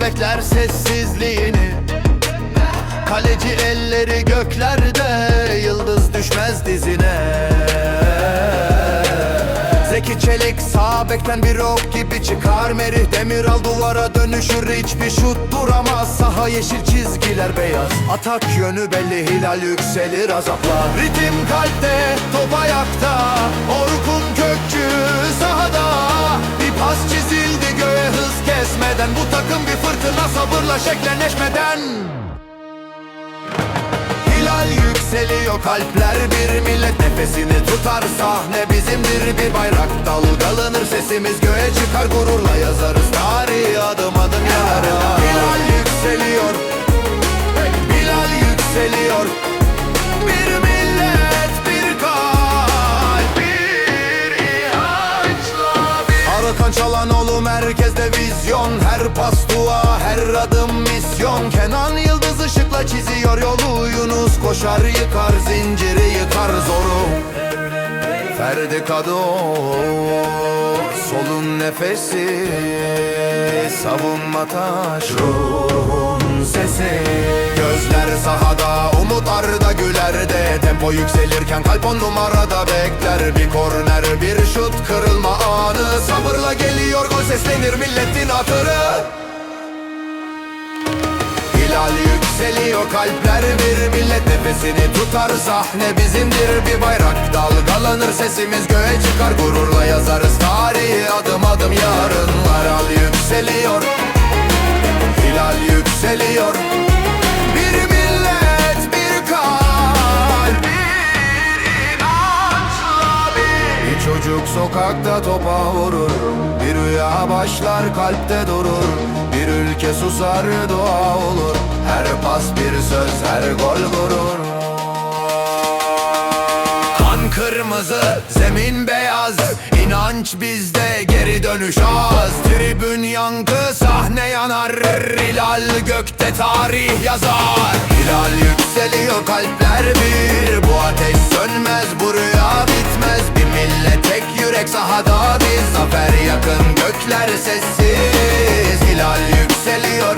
bekler sessizliğini. Kaleci elleri göklerde Yıldız düşmez dizine. Zeki Çelik sağ bekten bir ok gibi çıkar. Merih Demiral duvara dönüşür Hiçbir şut duramaz. Saha yeşil çizgiler beyaz. Atak yönü belli hilal yükselir azapla. Ritim kalpte top ayakta. Orkun sabırla şeklenleşmeden. Hilal yükseliyor kalpler bir millet nefesini tutar. Sahne bizimdir bir bayrak dalgalanır. Sesimiz göğe çıkar Gururla yazarız tarihi adım adım yararına Hilal yükseliyor Hilal yükseliyor. Bir millet bir kalp Bir inançla bir Arakan Çalanoğlu merkezde vizyon Her pas dua her adım misyon. Kenan Yıldız ışıkla çiziyor yolu Yunus koşar yıkar zinciri yıkar zoru. Ferdi Kadıoğlu Solun nefesi Savunma taş Ruhun sesi. Gözler sahada Umut arda gülerde Tempo yükselirken kalp on numarada bekler. Bir korner bir şut kırılma anı Sabırla geliyor gol seslenir milletin hatırı. Hilal yükseliyor kalpler bir millet nefesini tutar. Sahne bizimdir bir bayrak dalgalanır. Sesimiz göğe çıkar Gururla yazarız tarihi. Adım adım yarınlar Al yükseliyor. Hilal yükseliyor çocuk sokakta topa vurur. Bir rüya başlar kalpte durur. Bir ülke susar dua olur. Her pas bir söz her gol gurur. Kan kırmızı, zemin beyaz. İnanç bizde, geri dönüş az. Tribün yankı, sahne yanar. Hilal gökte tarih yazar. Hilal yükseliyor, kalpler bir yürek sahada biz Zafer yakın, gökler sessiz. Hilal yükseliyor.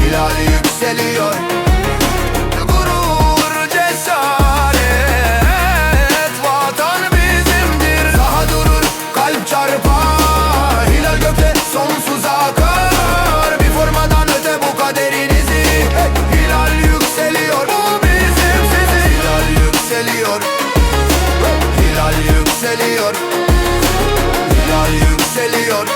Hilal yükseliyor Hilal yükseliyor